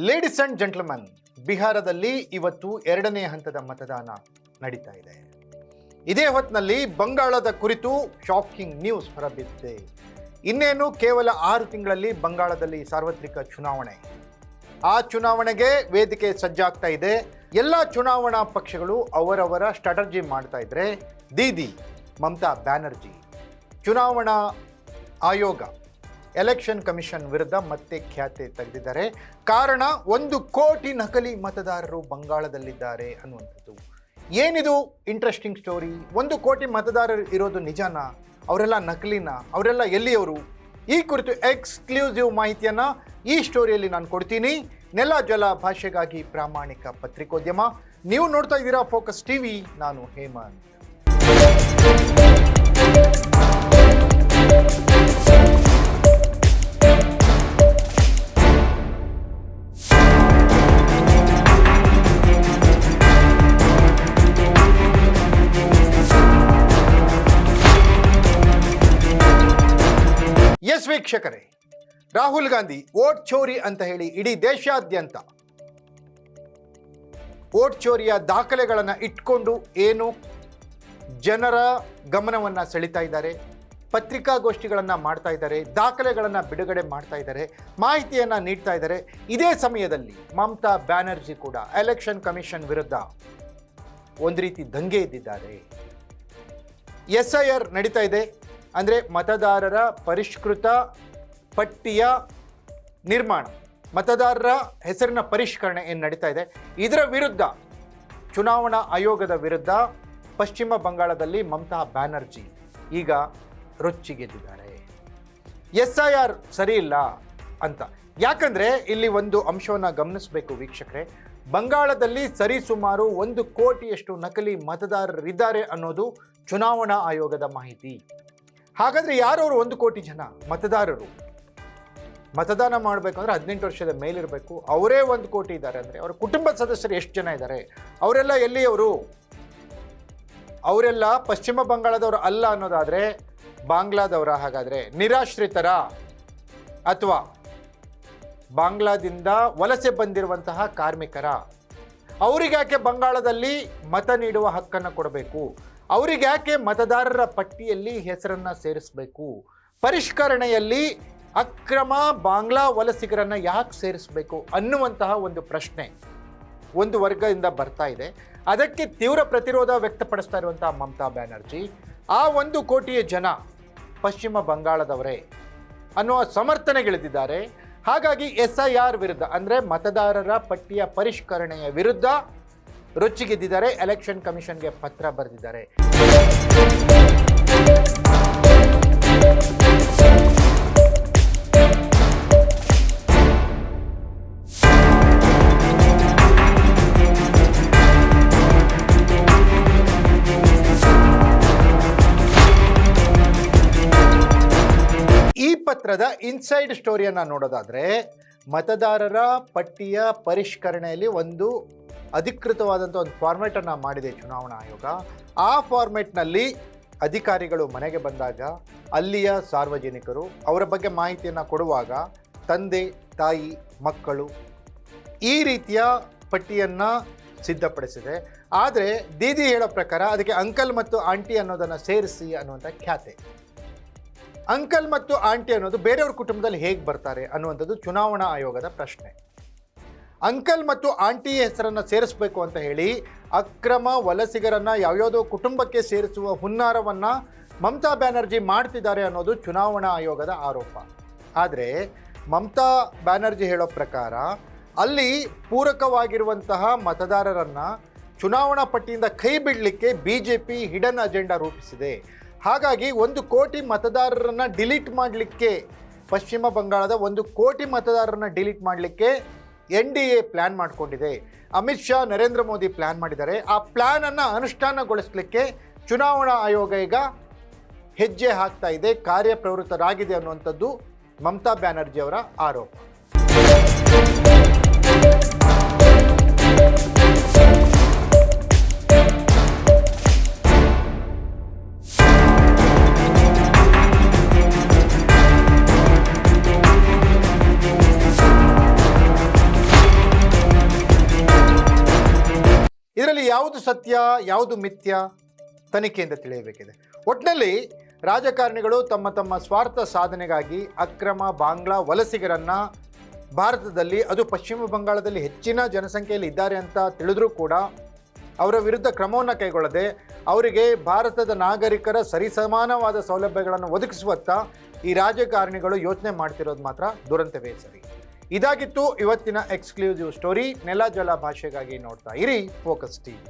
Ladies and gentleman ಬಿಹಾರದಲ್ಲಿ ಇವತ್ತು ಎರಡನೇ ಹಂತದ ಮತದಾನ ನಡೀತಾ ಇದೆ. ಇದೇ ಹೊತ್ತಿನಲ್ಲಿ ಬಂಗಾಳದ ಕುರಿತು ಶಾಕಿಂಗ್ ನ್ಯೂಸ್ ಹೊರಬಿದ್ದಿದೆ. ಇನ್ನೇನು ಕೇವಲ ಆರು ತಿಂಗಳಲ್ಲಿ ಬಂಗಾಳದಲ್ಲಿ ಸಾರ್ವತ್ರಿಕ ಚುನಾವಣೆ. ಆ ಚುನಾವಣೆಗೆ ವೇದಿಕೆ ಸಜ್ಜಾಗ್ತಾ ಇದೆ. ಎಲ್ಲ ಚುನಾವಣಾ ಪಕ್ಷಗಳು ಅವರವರ ಸ್ಟ್ರಾಟಜಿ ಮಾಡ್ತಾ ಇದ್ರೆ, ದೀದಿ ಮಮತಾ ಬ್ಯಾನರ್ಜಿ, ಚುನಾವಣಾ ಆಯೋಗ ಎಲೆಕ್ಷನ್ ಕಮಿಷನ್ ವಿರುದ್ಧ ಮತ್ತೆ ಖ್ಯಾತೆ ತೆಗೆದಿದ್ದಾರೆ. ಕಾರಣ, ಒಂದು ಕೋಟಿ ನಕಲಿ ಮತದಾರರು ಬಂಗಾಳದಲ್ಲಿದ್ದಾರೆ ಅನ್ನುವಂಥದ್ದು. ಏನಿದು ಇಂಟ್ರೆಸ್ಟಿಂಗ್ ಸ್ಟೋರಿ ಒಂದು ಕೋಟಿ ಮತದಾರರು ಇರೋದು ನಿಜಾನ? ಅವರೆಲ್ಲ ನಕಲಿನ? ಅವರೆಲ್ಲ ಎಲ್ಲಿಯವರು? ಈ ಕುರಿತು ಎಕ್ಸ್ಕ್ಲೂಸಿವ್ ಮಾಹಿತಿಯನ್ನು ಈ ಸ್ಟೋರಿಯಲ್ಲಿ ನಾನು ಕೊಡ್ತೀನಿ. ನೆಲ ಜಲ ಭಾಷೆಗಾಗಿ ಪ್ರಾಮಾಣಿಕ ಪತ್ರಿಕೋದ್ಯಮ. ನೀವು ನೋಡ್ತಾ ಇದ್ದೀರಾ ಫೋಕಸ್ ಟಿವಿ ನಾನು ಹೇಮಂತ್. ಎಸ್ ವೀಕ್ಷಕರೇ ರಾಹುಲ್ ಗಾಂಧಿ ಓಟ್ ಚೋರಿ ಅಂತ ಹೇಳಿ ಇಡೀ ದೇಶಾದ್ಯಂತ ಓಟ್ ಚೋರಿಯ ದಾಖಲೆಗಳನ್ನು ಇಟ್ಕೊಂಡು ಏನು ಜನರ ಗಮನವನ್ನು ಸೆಳೀತಾ ಇದ್ದಾರೆ, ಪತ್ರಿಕಾಗೋಷ್ಠಿಗಳನ್ನು ಮಾಡ್ತಾ ಇದ್ದಾರೆ, ದಾಖಲೆಗಳನ್ನು ಬಿಡುಗಡೆ ಮಾಡ್ತಾ ಇದ್ದಾರೆ, ಮಾಹಿತಿಯನ್ನು ನೀಡ್ತಾ ಇದ್ದಾರೆ. ಇದೇ ಸಮಯದಲ್ಲಿ ಮಮತಾ ಬ್ಯಾನರ್ಜಿ ಕೂಡ ಎಲೆಕ್ಷನ್ ಕಮಿಷನ್ ವಿರುದ್ಧ ಒಂದು ರೀತಿ ದಂಗೆ ಎದ್ದಿದ್ದಾರೆ. ಎಸ್ ಐ ಆರ್ ನಡೀತಾ ಇದೆ. ಅಂದರೆ ಮತದಾರರ ಪರಿಷ್ಕೃತ ಪಟ್ಟಿಯ ನಿರ್ಮಾಣ, ಮತದಾರರ ಹೆಸರಿನ ಪರಿಷ್ಕರಣೆ ಏನು ನಡೀತಾ ಇದೆ? ಇದರ ವಿರುದ್ಧ ಚುನಾವಣಾ ಆಯೋಗದ ವಿರುದ್ಧ ಪಶ್ಚಿಮ ಬಂಗಾಳದಲ್ಲಿ ಮಮತಾ ಬ್ಯಾನರ್ಜಿ ಈಗ ರೊಚ್ಚಿಗೆದ್ದಿದ್ದಾರೆ ಎಸ್ ಐ ಆರ್ ಸರಿ ಇಲ್ಲ ಅಂತ. ಯಾಕಂದರೆ ಇಲ್ಲಿ ಒಂದು ಅಂಶವನ್ನು ಗಮನಿಸಬೇಕು ವೀಕ್ಷಕರೇ. ಬಂಗಾಳದಲ್ಲಿ ಸರಿಸುಮಾರು ಒಂದು ಕೋಟಿಯಷ್ಟು ನಕಲಿ ಮತದಾರರಿದ್ದಾರೆ ಅನ್ನೋದು ಚುನಾವಣಾ ಆಯೋಗದ ಮಾಹಿತಿ. ಹಾಗಾದ್ರೆ ಯಾರು ಅವರು ಒಂದು ಕೋಟಿ ಜನ? ಮತದಾರರು. ಮತದಾನ ಮಾಡಬೇಕಂದ್ರೆ ಹದಿನೆಂಟು ವರ್ಷದ ಮೇಲಿರಬೇಕು. ಅವರೇ ಒಂದು ಕೋಟಿ ಇದ್ದಾರೆ ಅಂದರೆ ಅವರ ಕುಟುಂಬದ ಸದಸ್ಯರು ಎಷ್ಟು ಜನ ಇದ್ದಾರೆ? ಅವರೆಲ್ಲ ಎಲ್ಲಿಯವರು? ಅವರೆಲ್ಲ ಪಶ್ಚಿಮ ಬಂಗಾಳದವರು ಅಲ್ಲ ಅನ್ನೋದಾದರೆ ಬಾಂಗ್ಲಾದವರ ಹಾಗಾದರೆ ನಿರಾಶ್ರಿತರ ಅಥವಾ ಬಾಂಗ್ಲಾದಿಂದ ವಲಸೆ ಬಂದಿರುವಂತಹ ಕಾರ್ಮಿಕರ. ಅವರಿಗ್ಯಾಕೆ ಬಂಗಾಳದಲ್ಲಿ ಮತ ನೀಡುವ ಹಕ್ಕನ್ನು ಕೊಡಬೇಕು? ಅವರಿಗ್ಯಾಕೆ ಮತದಾರರ ಪಟ್ಟಿಯಲ್ಲಿ ಹೆಸರನ್ನು ಸೇರಿಸಬೇಕು? ಪರಿಷ್ಕರಣೆಯಲ್ಲಿ ಅಕ್ರಮ ಬಾಂಗ್ಲಾ ವಲಸಿಗರನ್ನು ಯಾಕೆ ಸೇರಿಸಬೇಕು ಅನ್ನುವಂತಹ ಒಂದು ಪ್ರಶ್ನೆ ಒಂದು ವರ್ಗದಿಂದ ಬರ್ತಾ ಇದೆ. ಅದಕ್ಕೆ ತೀವ್ರ ಪ್ರತಿರೋಧ ವ್ಯಕ್ತಪಡಿಸ್ತಾ ಇರುವಂತಹ ಮಮತಾ ಬ್ಯಾನರ್ಜಿ, ಆ ಒಂದು ಕೋಟಿಯ ಜನ ಪಶ್ಚಿಮ ಬಂಗಾಳದವರೇ ಅನ್ನುವ ಸಮರ್ಥನೆಗಿಳಿದಿದ್ದಾರೆ. ಹಾಗಾಗಿ ಎಸ್ ಐ ಆರ್ ವಿರುದ್ಧ, ಅಂದರೆ ಮತದಾರರ ಪಟ್ಟಿಯ ಪರಿಷ್ಕರಣೆಯ ವಿರುದ್ಧ ರೊಚ್ಚಿಗೆದ್ದಿದ್ದಾರೆ ಎಲೆಕ್ಷನ್ ಕಮಿಷನ್ಗೆ ಪತ್ರ ಬರೆದಿದ್ದಾರೆ. ಈ ಪತ್ರದ ಇನ್ಸೈಡ್ ಸ್ಟೋರಿಯನ್ನು ನೋಡೋದಾದರೆ ಮತದಾರರ ಪಟ್ಟಿಯ ಪರಿಷ್ಕರಣೆಯಲ್ಲಿ ಒಂದು ಅಧಿಕೃತವಾದಂಥ ಒಂದು ಫಾರ್ಮೆಟನ್ನು ಮಾಡಿದೆ ಚುನಾವಣಾ ಆಯೋಗ. ಆ ಫಾರ್ಮೆಟ್ನಲ್ಲಿ ಅಧಿಕಾರಿಗಳು ಮನೆಗೆ ಬಂದಾಗ ಅಲ್ಲಿಯ ಸಾರ್ವಜನಿಕರು ಅವರ ಬಗ್ಗೆ ಮಾಹಿತಿಯನ್ನು ಕೊಡುವಾಗ ತಂದೆ, ತಾಯಿ, ಮಕ್ಕಳು ಈ ರೀತಿಯ ಪಟ್ಟಿಯನ್ನು ಸಿದ್ಧಪಡಿಸಿದೆ. ಆದರೆ ದೀದಿ ಹೇಳೋ ಪ್ರಕಾರ ಅದಕ್ಕೆ ಅಂಕಲ್ ಮತ್ತು ಆಂಟಿ ಅನ್ನೋದನ್ನು ಸೇರಿಸಿ ಅನ್ನುವಂಥ ಖ್ಯಾತೆ. ಅಂಕಲ್ ಮತ್ತು ಆಂಟಿ ಅನ್ನೋದು ಬೇರೆಯವ್ರ ಕುಟುಂಬದಲ್ಲಿ ಹೇಗೆ ಬರ್ತಾರೆ ಅನ್ನುವಂಥದ್ದು ಚುನಾವಣಾ ಆಯೋಗದ ಪ್ರಶ್ನೆ. ಅಂಕಲ್ ಮತ್ತು ಆಂಟಿ ಹೆಸರನ್ನು ಸೇರಿಸಬೇಕು ಅಂತ ಹೇಳಿ ಅಕ್ರಮ ವಲಸಿಗರನ್ನ ಯಾವ್ಯಾವುದೋ ಕುಟುಂಬಕ್ಕೆ ಸೇರಿಸುವ ಹುನ್ನಾರವನ್ನ ಮಮತಾ ಬ್ಯಾನರ್ಜಿ ಮಾಡ್ತಿದ್ದಾರೆ ಅನ್ನೋದು ಚುನಾವಣಾ ಆಯೋಗದ ಆರೋಪ. ಆದರೆ ಮಮತಾ ಬ್ಯಾನರ್ಜಿ ಹೇಳೋ ಪ್ರಕಾರ ಅಲ್ಲಿ ಪೂರಕವಾಗಿರುವಂತಹ ಮತದಾರರನ್ನ ಚುನಾವಣಾ ಪಟ್ಟಿಯಿಂದ ಕೈ ಬಿಡಲಿಕ್ಕೆ B J P hidden agenda ರೂಪಿಸಿದೆ. ಹಾಗಾಗಿ ಒಂದು ಕೋಟಿ ಮತದಾರರನ್ನು ಡಿಲೀಟ್ ಮಾಡಲಿಕ್ಕೆ ಪಶ್ಚಿಮ ಬಂಗಾಳದ ಒಂದು ಕೋಟಿ ಮತದಾರರನ್ನು ಡಿಲೀಟ್ ಮಾಡಲಿಕ್ಕೆ ಎನ್ ಡಿ ಎ ಪ್ಲ್ಯಾನ್ ಮಾಡಿಕೊಂಡಿದೆ. ಅಮಿತ್ ಶಾ, ನರೇಂದ್ರ ಮೋದಿ ಪ್ಲ್ಯಾನ್ ಮಾಡಿದ್ದಾರೆ. ಆ ಪ್ಲ್ಯಾನನ್ನು ಅನುಷ್ಠಾನಗೊಳಿಸಲಿಕ್ಕೆ ಚುನಾವಣಾ ಆಯೋಗ ಈಗ ಹೆಜ್ಜೆ ಹಾಕ್ತಾ ಇದೆ, ಕಾರ್ಯಪ್ರವೃತ್ತರಾಗಿದೆ ಅನ್ನುವಂಥದ್ದು ಮಮತಾ ಬ್ಯಾನರ್ಜಿ ಅವರ ಆರೋಪ. ಇದರಲ್ಲಿ ಯಾವುದು ಸತ್ಯ, ಯಾವುದು ಮಿಥ್ಯ ತನಿಖೆಯಿಂದ ತಿಳಿಯಬೇಕಿದೆ. ಒಟ್ಟಿನಲ್ಲಿ ರಾಜಕಾರಣಿಗಳು ತಮ್ಮ ತಮ್ಮ ಸ್ವಾರ್ಥ ಸಾಧನೆಗಾಗಿ ಅಕ್ರಮ ಬಾಂಗ್ಲಾ ವಲಸಿಗರನ್ನು ಭಾರತದಲ್ಲಿ, ಅದು ಪಶ್ಚಿಮ ಬಂಗಾಳದಲ್ಲಿ ಹೆಚ್ಚಿನ ಜನಸಂಖ್ಯೆಯಲ್ಲಿ ಇದ್ದಾರೆ ಅಂತ ತಿಳಿದರೂ ಕೂಡ ಅವರ ವಿರುದ್ಧ ಕ್ರಮವನ್ನು ಕೈಗೊಳ್ಳದೆ ಅವರಿಗೆ ಭಾರತದ ನಾಗರಿಕರ ಸರಿಸಮಾನವಾದ ಸೌಲಭ್ಯಗಳನ್ನು ಒದಗಿಸುವತ್ತ ಈ ರಾಜಕಾರಣಿಗಳು ಯೋಚನೆ ಮಾಡ್ತಿರೋದು ಮಾತ್ರ ದುರಂತವೇ ಸರಿ. ಇದಾಗಿತ್ತು ಇವತ್ತಿನ ಎಕ್ಸ್ಕ್ಲೂಸಿವ್ ಸ್ಟೋರಿ. ನೆಲ ಜಲ ಭಾಷೆಗಾಗಿ ನೋಡ್ತಾ ಇರಿ ಫೋಕಸ್ ಟಿವಿ